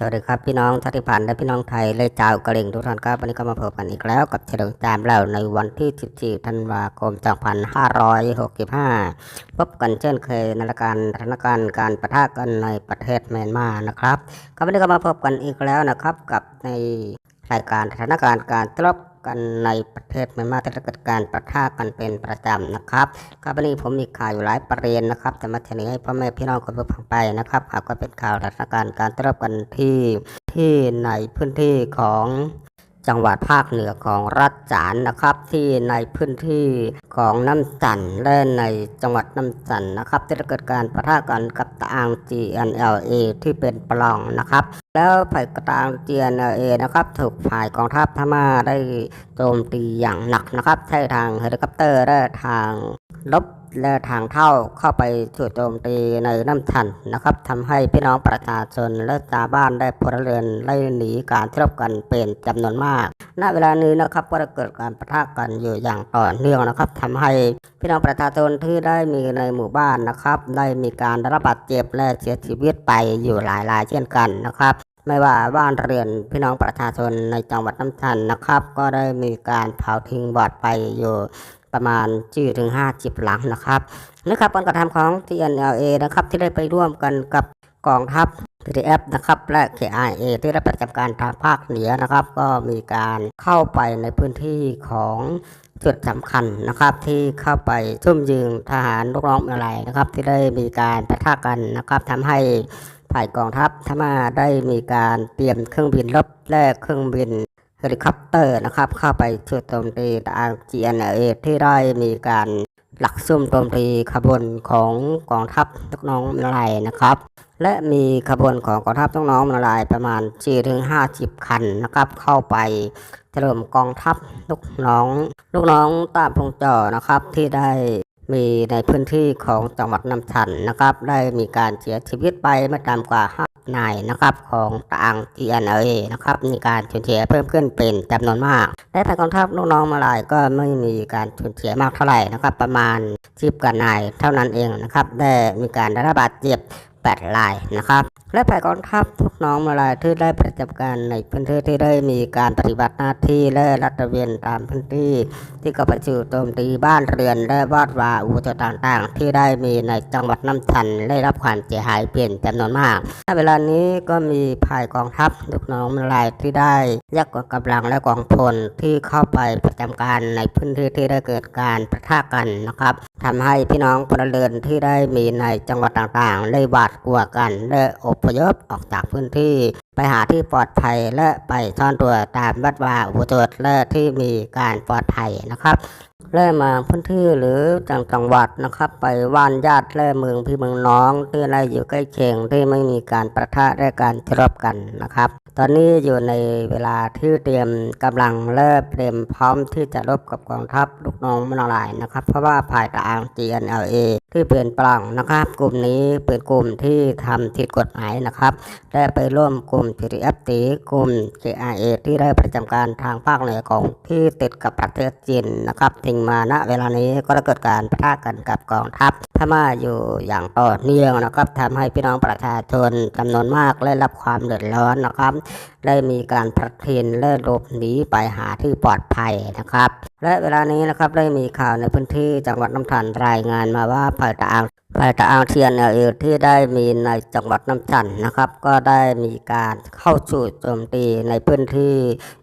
สวัสดีครับพี่น้องชาติพันธุ์และพี่น้องไทยเลยชาวกระเหรี่ยงทุกท่านครับวันนี้ก็มาพบกันอีกแล้วกับเฉลิมจามเราในวันที่ 14 ธันวาคม 2565 พบกันเช่นเคยในรายการสถานการณ์การประทะกันในประเทศเมียนมานะครับก็วันนี้ก็มาพบกันอีกแล้วนะครับกับในรายการสถานการณ์การทะเลาะ กันในประเทศเมียนมาที่เกิดการประท่ากันเป็นประจำนะครับครับวันนี้ผมมีข่าวอยู่หลายประเด็นนะครับจะมาเฉลยให้พ่อแม่พี่น้องคนผู้ฟังไปนะครับหาวก็เป็นข่าวสถานการณ์การทะเลาะกันที่ที่ในพื้นที่ของ จังหวัดภาคเหนือของรัฐจานนะครับ ที่ในพื้นที่ของน้ำจันและในจังหวัดน้ำจันนะครับ ที่เกิดการประทะกันกับตะอาง GNLA ที่เป็นปล่องนะครับ แล้วฝ่ายกระตาง GNLA นะครับ ถูกฝ่ายกองทัพพม่าได้โจมตีอย่างหนักนะครับใช้ทางเฮลิคอปเตอร์และทางรบ และทางเท่าเข้าไปจู่โจมตีในน้ำชันนะครับทำให้พี่น้องประชาชนและชาวบ้านได้พลเรือนไล่หนีการทะเลาะกันเป็นจำนวนมาก ณ เวลานี้นะครับก็เกิดการประทะกันอยู่อย่างต่อเนื่องนะครับทำให้พี่น้องประชาชนที่ได้มีในหมู่บ้านนะครับ ได้มีการรับบาดเจ็บและเสียชีวิตไปอยู่หลายรายเช่นกันนะครับไม่ว่าบ้านเรือนพี่น้องประชาชนในจังหวัดน้ำชันนะครับ ก็ได้มีการเผาทิ้งบอดไปอยู่ ประมาณจีถึง5จิบหลังนะครับนะครับการกระทำของ TNLA นะครับที่ได้ไปร่วมกันกับกองทัพ TDF นะครับและ KIA ที่ได้ประจำการทางภาคเหนือนะครับ ก็มีการเข้าไปในพื้นที่ของจุดสำคัญนะครับที่เข้าไปซุ่มยิงทหารลูกน้องอะไรนะครับ ที่ได้มีการปะทะกันนะครับทำให้ฝ่ายกองทัพพม่าได้มีการเตรียมเครื่องบินรบและเครื่องบิน เฮลิคอปเตอร์นะครับเข้าไปช่วยโจมตีทาง GNA ที่ได้มีการหลักซุ่มโจมตีขบวนของกองทัพลูกน้องมาลายนะครับ และมีขบวนของกองทัพลูกน้องมาลายประมาณ4ถึง50 คันนะครับ เข้าไปถล่มกองทัพลูกน้อง ลูกน้องตามพงจอนะครับที่ได้มีในพื้นที่ของจังหวัดน้ำชันนะครับ ได้มีการเสียชีวิตไปไม่ต่ำกว่า นายนะครับของต่าง GNA นะครับมีการสูญเสียเพิ่มขึ้นเป็นจำนวนมาก และทางกองทัพลูกน้องมาลายก็ไม่มีการสูญเสียมากเท่าไหร่นะครับประมาณ10กันนายเท่านั้นเองนะครับได้มีการได้รับบาดเจ็บ8รายนะครับ และฝ่ายกองทัพทุกน้องมาลายที่ได้ประจำการในพื้นที่ที่ได้มีการปฏิบัติหน้าที่และรัตระเวนตามพื้นที่ ที่เข้าไปจู่โจมตีบ้านเรือนและวาดวาอุตต่างๆ ที่ได้มีในจังหวัดน้ำชันได้รับความเสียหายเปลี่ยนจำนวนมากณเวลานี้ก็มีภายกองทัพลูกน้องมาลายที่ได้แยกกองกำลังและกองพลที่เข้าไปประจำการในพื้นที่ที่ได้เกิดการประทะกันนะครับทำให้พี่น้องพลเรือนที่ได้มีในจังหวัดต่างๆ ได้หวาดกลัวกันและอบพยพออกจากพื้นที่ ไปหาที่ปลอดภัยและไปซ่อนตัวตามวัดวาอุโบสถและที่มีการปลอดภัยนะครับและมาพื้นที่หรือจังจังหวัดนะครับ ไปว่านญาติและเมืองพี่เมืองน้องที่อะไรอยู่ใกล้เคียงที่ไม่มีการประทะและการทะเลาะกันนะครับ ตอนนี้อยู่ในเวลาที่เตรียมกำลังและเตรียมพร้อมที่จะรบกับกองทัพ ลูกน้องมันลายนะครับ เพราะว่าภายทาง GNLA ที่เป็นปล่องนะครับ กลุ่มนี้เป็นกลุ่มที่ทำผิดกฎหมายนะครับ ได้ไปร่วมกลุ่ม TDF ตีกลุ่ม KIA ที่ได้ประจำการทางภาคเหนือของที่ติดกับประเทศจีนนะครับถึงมาณเวลานี้ก็ได้เกิดการปะทะกันกับกองทัพพม่าอยู่อย่างต่อเนื่องนะครับทำให้พี่น้องประชาชนจำนวนมากได้รับความเดือดร้อนนะครับ ได้มีการพลัดถิ่นและหลบหนีไปหาที่ปลอดภัยนะครับ และเวลานี้นะครับได้มีข่าวในพื้นที่จังหวัดน้ำทันรายงานมาว่าฝ่ายตะอางไฟตะอางเทียนเอลที่ได้มีในจังหวัดน้ำจันนะครับ ก็ได้มีการเข้าสู่โจมตีในพื้นที่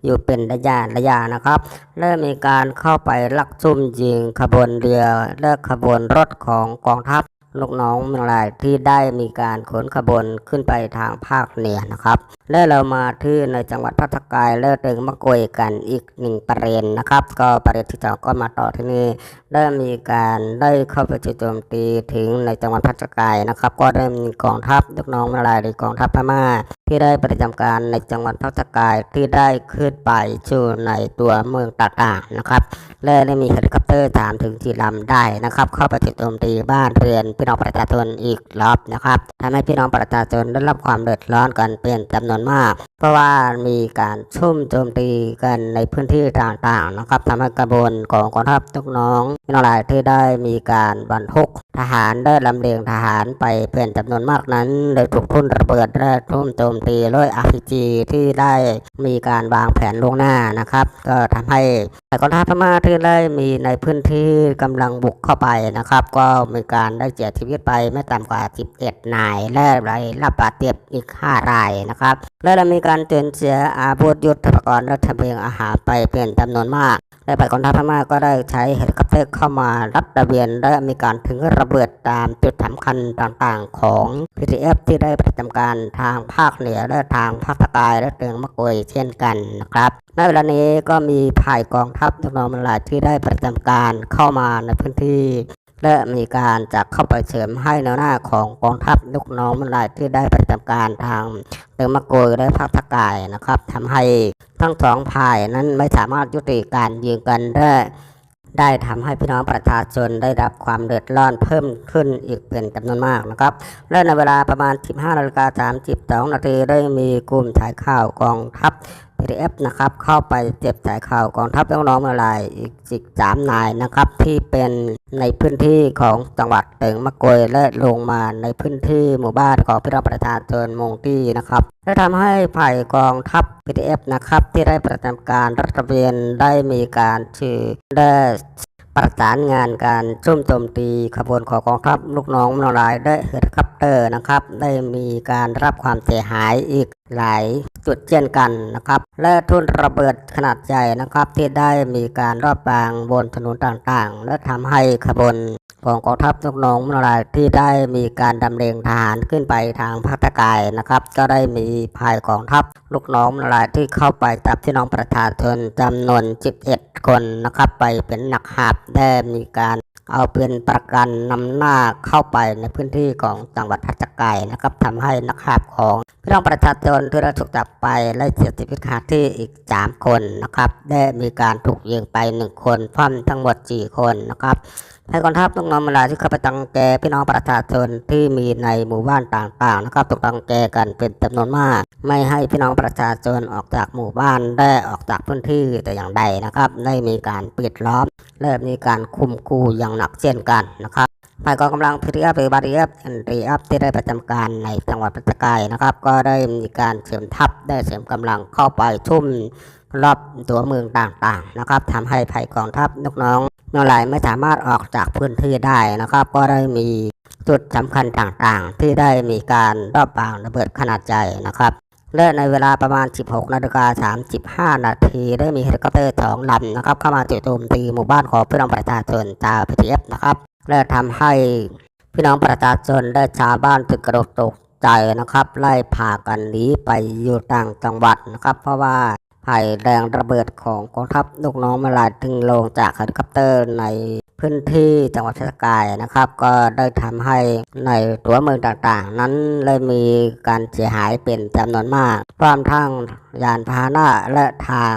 อยู่เป็นระยะระยะนะครับและมีการเข้าไปลักซุ่มยิงขบวนเรือและขบวนรถของกองทัพ ลูกน้องเมืองลายที่ได้มีการขนขบวนขึ้นไปทางภาคเหนือนะครับ และเรามาที่ในจังหวัดพัทกายและตึงมะกวยกันอีกหนึ่งประเด็นนะครับ ก็ประเด็นที่จะก็มาต่อที่นี่ได้มีการได้เข้าไปโจมตีถึงในจังหวัดพัทกายนะครับ ก็ได้มีกองทัพลูกน้องเมืองลายหรือกองทัพพม่า ที่ได้ประจำการในจังหวัดพัทกายที่ได้ขึ้นไปสู่ในตัวเมืองต่างๆนะครับ และได้มีเฮลิคอปเตอร์สามถึงสี่ลำได้นะครับ เข้าไปโจมตีบ้านเรือนพี่น้องประชาชนอีกรอบนะครับทำให้พี่น้องประชาชนได้รับความเดือดร้อนกันเป็นจำนวนมาก เพราะว่ามีการชุ่มโจมตีกันในพื้นที่ต่างๆนะครับทำให้กระบวนของกองทัพทุกน้องพี่น้องหลายที่ได้มีการบรรทุกทหารได้ลำเลียงทหารไปเป็นจำนวนมากนั้นได้ถูกทุ่นระเบิดและทุ่มโจมมตีด้วย RPG ที่ได้มีการวางแผนล่วงหน้านะครับ ก็ทำให้แต่กองทัพพม่าที่ได้มีในพื้นที่กำลังบุกเข้าไปนะครับ ก็มีการได้เสียชีวิตไปไม่ต่ำกว่า 11 นาย และได้รับบาดเจ็บอีก 5 รายนะครับ และมีการเตือนเสียอาวุธยุทโธปกรณ์และทะเบียงอาหารไปเป็นจำนวนมาก และฝ่ายกองทัพพม่าก็ได้ใช้เฮลิคอปเตอร์เข้ามารับระเบียนและมีการถึงระเบิดตามจุดสำคัญต่างๆ ของ PTF ที่ได้ประจำการทางภาคเหนือและทางภาคใต้และเตียงมะกวยเช่นกันนะครับในเวลานี้ก็มีภายกองทัพทุกนวนหลายที่ได้ประจำการเข้ามาในพื้นที่ และมีการจะเข้าไปเสริมให้แนวหน้าของกองทัพลูกน้องมันหลายที่ได้ประจำการทางเตืองมะกยและภาคใต้นะครับทำให้ทั้งสองฝ่ายนั้นไม่สามารถยุติการยิงกันได้ได้ทำให้พี่น้องประชาชนได้รับความเดือดร้อนเพิ่มขึ้นอีกเป็นจำนวนมากนะครับ และในเวลาประมาณ 15นาฬิกา32นาทีได้มีกลุ่มสายข่าวกองทัพ PDF นะครับ เข้าไปเจ็บสายข่าวกองทัพน้องๆมาลายอีกสิบสามนายนะครับ ที่เป็นในพื้นที่ของจังหวัดเติงมะกวยและลงมาในพื้นที่หมู่บ้านของพี่น้องประชาชนมงที่นะครับและทำให้ฝ่ายกองทัพ PDF นะครับ ที่ได้ประจำการรัฐเวียนได้มีการชื่อได้ ประสานงานการชุ่มโจมตีขบวนของกองทัพลูกน้องมนรายได้เฮลิคอปเตอร์นะครับ ได้มีการรับความเสียหายอีกหลายจุดเช่นกันนะครับ และทุนระเบิดขนาดใหญ่นะครับ ที่ได้มีการรอบบางบนถนนต่างๆ และทำให้ขบวน ของกองทัพลูกน้องมนรายที่ได้มีการดำเนินทหารขึ้นไปทางภาคใต้นะครับ ก็ได้มีภายกองทัพลูกน้องมนรายที่เข้าไปจับพี่น้องประชาชนจำนวน 11 คนนะครับ ไปเป็นหนักหาบได้มีการเอาเป็นประกันนำหน้าเข้าไปในพื้นที่ของจังหวัดพัชไก่นะครับทำให้นักหาบของพี่น้องประชาชนที่ได้ถูกจับไปและเสียชีวิตคาที่อีก 3 คนนะครับ ได้มีการถูกยิงไป 1 คนพร้อมทั้งหมด 4 คนนะครับ ให้กองทัพลูกน้องมาลาที่เข้าไปตังแกพี่น้องประชาชนที่มีในหมู่บ้านต่างๆนะครับถูกตังแกกันเป็นจำนวนมาก ไม่ให้พี่น้องประชาชนออกจากหมู่บ้านได้ออกจากพื้นที่แต่อย่างใดนะครับ ได้มีการปิดล้อมและมีการคุมกูอย่างหนักเช่นกันนะครับฝ่ายกองกำลังพิริยาหรือบาริเอฟแอนรีอัพที่ได้ประจำการในจังหวัดปัตตากายนะครับ ก็ได้มีการเสริมทัพได้เสริมกำลังเข้าไปทุ่ม รอบตัวเมืองต่างๆนะครับทำให้ภัยกองทัพลูกน้องนองลายไม่สามารถออกจากพื้นที่ได้นะครับ ก็ได้มีจุดสำคัญต่างๆ ที่ได้มีการรอบวางระเบิดขนาดใหญ่นะครับและในเวลาประมาณ 16 นาฬิกา 35 นาทีได้มีเฮลิคอปเตอร์สองลำนะครับเข้ามาจู่โจมตีหมู่บ้านของพี่น้องประชาชนชาวพีทีเอฟนะครับและทำให้พี่น้องประชาชนและชาวบ้านถึงกระโดดตกใจนะครับ ไล่พากันหนีไปอยู่ต่างจังหวัดนะครับ เพราะว่า ภัยแรงระเบิดของกองทัพลูกน้องมาลายถึงลงจากเฮลิคอปเตอร์ในพื้นที่จังหวัดเพชรกายนะครับ ก็ได้ทำให้ในตัวเมืองต่างๆ นั้นเลยมีการเสียหายเป็นจำนวนมากพร้อมทั้งยานพาหนะและทาง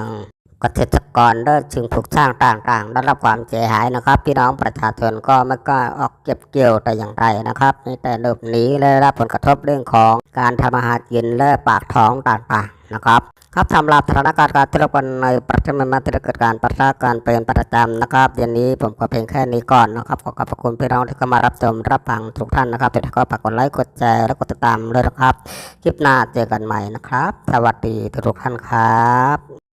เกษตรกรและสิ่งปลูกสร้างต่างๆได้รับความเสียหายนะครับ พี่น้องประชาชนก็ไม่กล้าออกเก็บเกี่ยวแต่อย่างใดนะครับมีแต่หลบหนีและได้รับผลกระทบเรื่องของการทำอาหารกินและปากท้องต่างๆนะครับครับสำหรับสถานการณ์การที่เรกันในประเทศเมียนมาเกิดการประทะกันเป็นประจำนะครับเดี๋ยวนี้ผมก็เพียงแค่นี้ก่อนนะครับขอขอบคุณพี่น้องที่เข้ามารับชมรับฟังทุกท่านนะครับแต่ก็ฝากกดไลค์กดแชร์และกดติดตามเลยนะครับ คลิปหน้าเจอกันใหม่นะครับ สวัสดีทุกท่านครับ